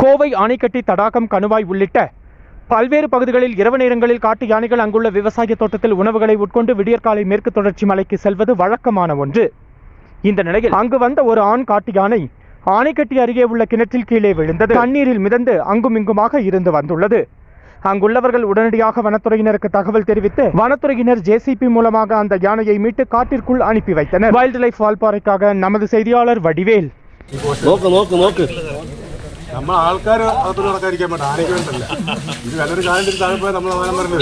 கோவை ஆணைக்கட்டி தடாகம் கணுவாய் உள்ளிட்ட பல்வேறு பகுதிகளில் இரவு நேரங்களில் காட்டு யானைகள் அங்குள்ள விவசாய தோட்டத்தில் உணவுகளை உட்கொண்டு விடியற்காலை மேற்கு தொடர்ச்சி மலைக்கு செல்வது வழக்கமான ஒன்று. இந்த நிலையில் அங்கு வந்த ஒரு ஆண் காட்டு யானை ஆணைக்கட்டி அருகே உள்ள கிணற்றில் கீழே விழுந்தது. தண்ணீரில் மிதந்து அங்கும் இங்குமாக இருந்து வந்துள்ளது. அங்குள்ளவர்கள் உடனடியாக வனத்துறையினருக்கு தகவல் தெரிவித்து வனத்துறையினர் ஜேசிபி மூலமாக அந்த யானையை மீட்டு காட்டிற்குள் அனுப்பி வைத்தனர். வைல்டு லைஃப் வால்பாறைக்காக நமது செய்தியாளர் வடிவேல். நோக்கு நோக்கு நோக்கு. നമ്മൾ ആൾക്കാർ അകത്ത് നടക്കാതിരിക്കാൻ പറ്റും ആരേക്ക് വേണ്ടല്ല. ഇത് വേറൊരു കാലം താഴെ പോയാൽ നമ്മൾ മാനം പറഞ്ഞു